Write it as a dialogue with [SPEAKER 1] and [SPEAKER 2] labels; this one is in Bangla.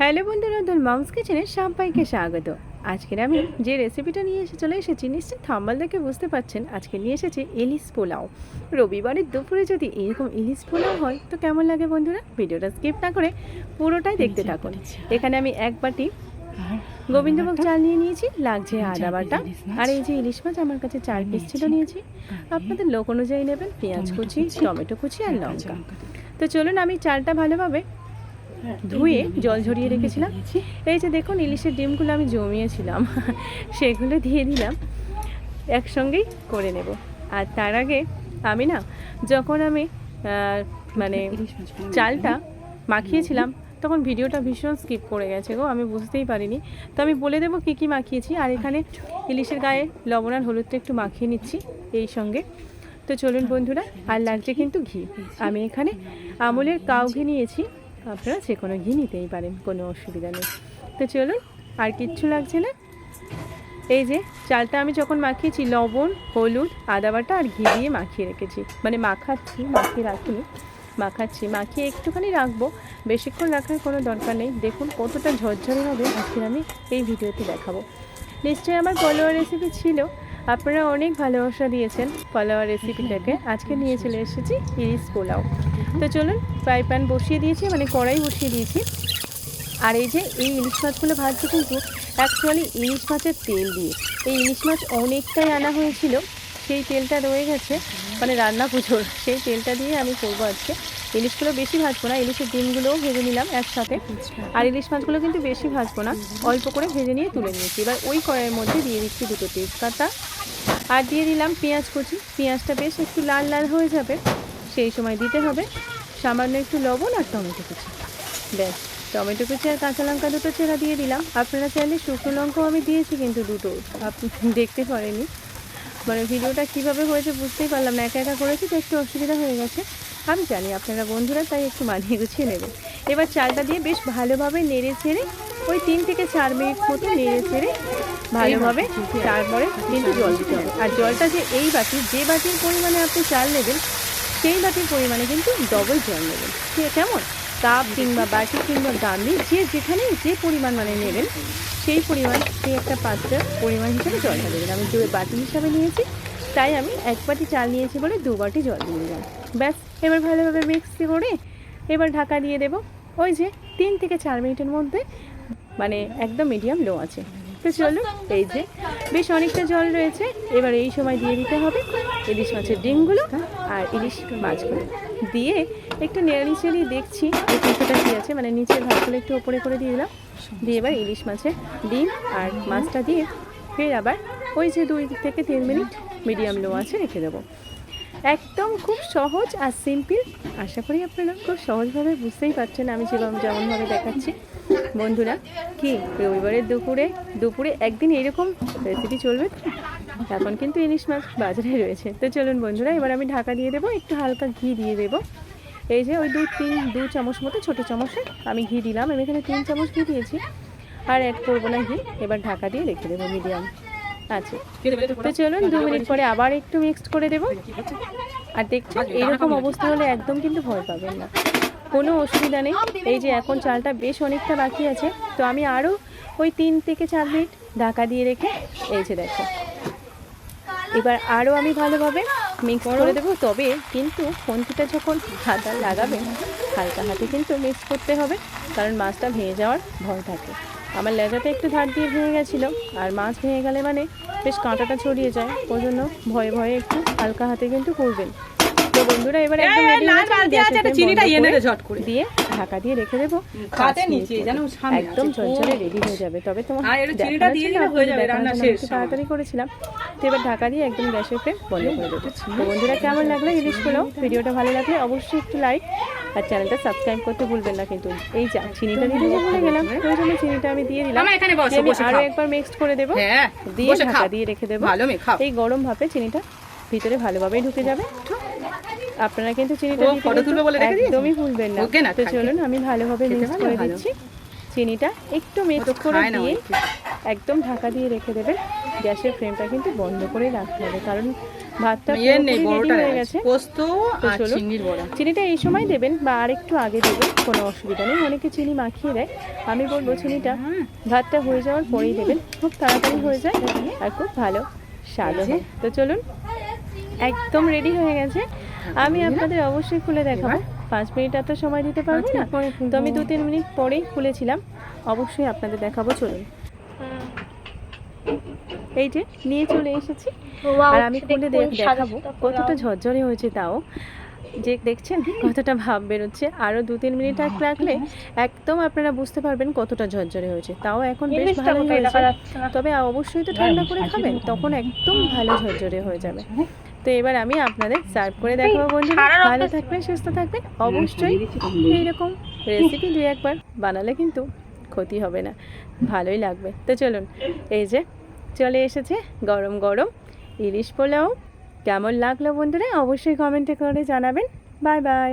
[SPEAKER 1] হ্যালো বন্ধুরা দোল মামস কিচেনে সবাইকে স্বাগত। আজকের আমি যে রেসিপিটা নিয়ে এসে চলে এসেছি নিশ্চয়ই থাম্বাল দেখে বুঝতে পারছেন আজকে নিয়ে এসেছি ইলিশ পোলাও। রবিবারের দুপুরে যদি এরকম ইলিশ পোলাও হয় তো কেমন লাগে বন্ধুরা? ভিডিওটা স্কিপ না করে পুরোটাই দেখতে থাকুন। এখানে আমি এক বাটি গোবিন্দভোগ চাল নিয়ে নিয়েছি লাগছে আদা বাটা। আর এই যে ইলিশ মাছ আমার কাছে চার পিস ছিল নিয়েছি। আপনাদের লোক অনুযায়ী নেবেন পেঁয়াজ কুচি টমেটো কুচি আর লঙ্কা। তো চলুন আমি চালটা ভালোভাবে ধুয়ে জল ঝরিয়ে রেখেছিলাম। এই যে দেখুন ইলিশের ডিমগুলো আমি জমিয়েছিলাম। সেগুলো দিয়ে দিলাম। একসঙ্গেই করে নেব। আর তার আগে আমি না যখন আমি মানে চালটা মাখিয়েছিলাম তখন ভিডিওটা ভীষণ স্কিপ করে গেছে গো আমি বুঝতেই পারিনি। তো আমি বলে দেবো কী কী মাখিয়েছি। আর এখানে ইলিশের গায়ে লবণ আর হলুদটা একটু মাখিয়ে নিচ্ছি এই সঙ্গে। তো চলুন বন্ধুরা আর লাগছে কিন্তু ঘি। আমি এখানে আমুলের কাউ ঘি নিয়েছি। আপনারা যে কোনো ঘি নিতেই পারেন, কোনো অসুবিধা নেই। তো চলুন, আর কিচ্ছু লাগছে না। এই যে, চালটা আমি যখন মাখিয়েছি, লবণ, হলুদ, আদা বাটা আর ঘি দিয়ে মাখিয়ে রেখেছি। মানে মাখাচ্ছি, মাখিয়ে রাখিনি, মাখাচ্ছি। মাখিয়ে একটুখানি রাখব। বেশিক্ষণ রাখার কোনো দরকার নেই। দেখুন কতটা ঝরঝরে হবে। আজকে আমি এই ভিডিওতে দেখাবো। নিশ্চয়ই আমার পলোয়ার রেসিপি ছিল। আপনারা অনেক ভালোবাসা দিয়েছেন পলোয়ার রেসিপিটাকে। আজকে নিয়ে চলে এসেছি ইলিশ পোলাও। তো চলুন ফ্রাই প্যান বসিয়ে দিয়েছি মানে কড়াই বসিয়ে দিয়েছি। আর এই যে এই ইলিশ মাছগুলো ভাজছি কিন্তু অ্যাকচুয়ালি ইলিশ মাছের তেল দিয়ে। এই ইলিশ মাছ অনেকটাই আনা হয়েছিল সেই তেলটা রয়ে গেছে। মানে রান্না পুজোর, সেই তেলটা দিয়ে আমি করব আজকে। ইলিশগুলো বেশি ভাজবো না, ইলিশের ডিমগুলোও ভেজে নিলাম একসাথে। আর ইলিশ মাছগুলো কিন্তু বেশি ভাজবো না, অল্প করে ভেজে নিয়ে তুলে নিয়েছি। এবার ওই কড়াইয়ের মধ্যে দিয়ে দিচ্ছি দুটো তেজপাতা। আর দিয়ে দিলাম পেঁয়াজ কুচি। পেঁয়াজটা বেশ একটু লাল লাল হয়ে যাবে, সেই সময় দিতে হবে। সামান্য একটু লবণ আর টমেটো কুচি। ব্যাস, টমেটো কুচি আর কাঁচা লঙ্কা দুটো চেরা দিয়ে দিলাম। আপনারা চাইলে শুকনো লঙ্কাও আমি দিয়েছি কিন্তু দুটো, আপনি দেখতে পারেনি মানে ভিডিওটা কীভাবে হয়েছে বুঝতেই পারলাম না একা একা করেছি তো একটু অসুবিধা হয়ে গেছে। আমি জানি আপনারা বন্ধুরা তাই একটু মানিয়ে গুছিয়ে নেবেন এবার চালটা দিয়ে বেশ ভালোভাবে নেড়ে ছেড়ে ওই তিন থেকে চার মিনিট মতো নেড়ে ছেড়ে ভালোভাবে তারপরে কিন্তু জল দিতে হবে। আর জলটা যে এই বাটি যে বাটির পরিমাণে আপনি চাল নেবেন সেই বাটির পরিমাণে কিন্তু ডবল জল নেবেন। ঠিক আছে কেমন? কাপ কিংবা বাটি কিংবা গামলি যে যেখানে যে পরিমাণ মানে নেবেন, সেই পরিমাণ সেই একটা পাত্রের পরিমাণ হিসাবে জলটা দেবেন। আমি দু বাটি হিসাবে নিয়েছি, তাই আমি এক বাটি চাল নিয়েছি বলে দু বাটি জল দিয়ে দিলাম। ব্যাস, এবার ভালোভাবে মিক্স করে এবার ঢাকা দিয়ে দেবো। ওই যে তিন থেকে চার মিনিটের মধ্যে মানে একদম মিডিয়াম লো আছে। তো চলো। এই যে বেশ অনেকটা জল রয়েছে। এবার এই সময় দিয়ে দিতে হবে ইলিশ মাছের ডিমগুলো আর ইলিশ মাছগুলো। দিয়ে একটু নেড়ি চেড়িয়ে দেখছি এই কিছুটা কী আছে। মানে নিচের ভাতগুলো একটু ওপরে করে দিয়ে দিলাম। দিয়ে এবার ইলিশ মাছের ডিম আর মাছটা দিয়ে ফের আবার ওই যে দুই থেকে তিন মিনিট মিডিয়াম লো আছে রেখে দেবো। একদম খুব সহজ আর সিম্পল। আশা করি আপনারা খুব সহজভাবে বুঝতেই পারছেন আমি যেভাবে যেমনভাবে দেখাচ্ছি। বন্ধুরা, কি রবিবারের দুপুরে দুপুরে একদিন এরকম রেসিপি চলবে? এখন কিন্তু ইলিশ মাছ বাজারে রয়েছে। তো চলুন বন্ধুরা, এবার আমি ঢাকা দিয়ে দেবো, একটু হালকা ঘি দিয়ে দেবো। এই যে ওই দু, তিন, দু চামচ মতো, ছোটো চামচে আমি ঘি দিলাম। আমি এখানে তিন চামচ ঘি দিয়েছি। আর অ্যাড করব না ঘি, এবার ঢাকা দিয়ে রেখে দেবো মিডিয়াম আচ্ছা তো চলুন দু মিনিট পরে আবার একটু মিক্সড করে দেবো। আর দেখছেন এরকম অবস্থা হলে একদম কিন্তু ভয় পাবেন না। কোনো অসুবিধা নেই। এই যে এখন চালটা বেশ অনেকটা বাকি আছে। তো আমি আরও ওই তিন থেকে চার মিনিট ঢাকা দিয়ে রেখে এই যে দেখো। এবার আরও আমি ভালোভাবে মিক্স করে দেবো। তবে কিন্তু ফোনটিটা যখন হাতা লাগাবেন হালকা হাতে কিন্তু মিক্স করতে হবে। কারণ মাছটা ভেঙে যাওয়ার ভয় থাকে। আমার লেজাতে একটু ধার দিয়ে ভেঙে গেছিল। আর মাছ ভেঙে গেলে মানে বেশ কাঁটাটা ছড়িয়ে যায়। ওই জন্য ভয়ে ভয়ে একটু হালকা হাতে কিন্তু করবেন। তো বন্ধুরা এবার একদম
[SPEAKER 2] চিনিটা এনে দে ঝট করে।
[SPEAKER 1] দিয়ে ঢাকা দিয়ে রেখে দেবো।
[SPEAKER 2] খাতে নিচে,
[SPEAKER 1] মতো।
[SPEAKER 2] সামনে
[SPEAKER 1] একদম রেডি হয়ে যাবে। তবে তোমার
[SPEAKER 2] আর একটু চিনিটা দিয়ে দিলে হয়ে যাবে, রান্না শেষ।
[SPEAKER 1] তাড়াতাড়ি করেছিলাম। তো এবার ঢাকা দিয়ে একদম গ্যাসের ফ্লেম বন্ধ করে দেবো। তো বন্ধুরা কেমন লাগল পোলাও ভিডিওটা ভালো লাগলে অবশ্যই একটু লাইক আর চ্যানেলটা সাবস্ক্রাইব করতে ভুলবেন না কিন্তু। এই যা চিনিটা দিতে যে ভুলে গেলাম। ওই জন্য চিনিটা আমি দিয়ে দিলাম।
[SPEAKER 2] মামা, এখানে বসো,
[SPEAKER 1] আমি
[SPEAKER 2] আরও
[SPEAKER 1] একবার মিক্সড করে দেবো।
[SPEAKER 2] হ্যাঁ
[SPEAKER 1] দিয়ে ঢাকা দিয়ে রেখে দেবো। এই গরম ভাপে চিনিটা ভিতরে ভালোভাবেই ঢুকে যাবে। আপনারা কিন্তু চিনিটা দিতে
[SPEAKER 2] তুলবে বলে রেখে?
[SPEAKER 1] একদমই ভুলবেন না।
[SPEAKER 2] ওকে না,
[SPEAKER 1] তো চলুন আমি ভালোভাবে মিক্স করে দিচ্ছি। চিনিটা একটু মিক্স করে দিয়ে একদম ঢাকা দিয়ে রেখে দেবেন গ্যাসের ফ্লেমটা কিন্তু বন্ধ করে রাখতে হবে কারণ ভাতটা
[SPEAKER 2] ইয়ে নেই বড়টা
[SPEAKER 1] হয়ে গেছে।
[SPEAKER 2] পোস্ত আর
[SPEAKER 1] চলুন।
[SPEAKER 2] চিংড়ির বড়া।
[SPEAKER 1] চিনিটা এই সময় দেবেন বা আর একটু আগে দেবেন কোনো অসুবিধা নেই। অনেকে চিনি মাখিয়ে দেয়। আমি বলব চিনিটা ভাতটা হয়ে যাওয়ার পরেই দেবেন। খুব তাড়াতাড়ি হয়ে যায় আর খুব ভালো স্বাদ হয়। তো চলুন একদম রেডি হয়ে গেছে। আমি আপনাদের অবশ্যই খুলে দেখাবো। পাঁচ মিনিট এত সময় দিতে পারব না? তো আমি দু তিন মিনিট পরেই খুলেছিলাম। অবশ্যই আপনাদের দেখাবো চলুন। এই যে নিয়ে চলে এসেছি। আর আমি খুলে দেখাবো কতটা ঝরঝরে হয়েছে তাও। যে দেখছেন কতটা ভাব বেরোচ্ছে। আরও দু তিন মিনিট এক রাখলে একদম আপনারা বুঝতে পারবেন কতটা ঝরঝরে হয়েছে। তাও এখন বেশ ভালো হয়েছে। তবে অবশ্যই তো ঠান্ডা করে খাবেন তখন একদম ভালো ঝরঝরে হয়ে যাবে। তো এবার আমি আপনাদের সার্ভ করে দেখাবো বন্ধুরা। ভালো থাকবেন সুস্থ থাকবেন। অবশ্যই এইরকম রেসিপি দুই একবার বানালে কিন্তু ক্ষতি হবে না ভালোই লাগবে। তো চলুন এই যে চলে এসেছে গরম গরম ইলিশ পোলাও। কেমন লাগল বন্ধুরা? অবশ্যই কমেন্টে করে জানাবেন। Bye bye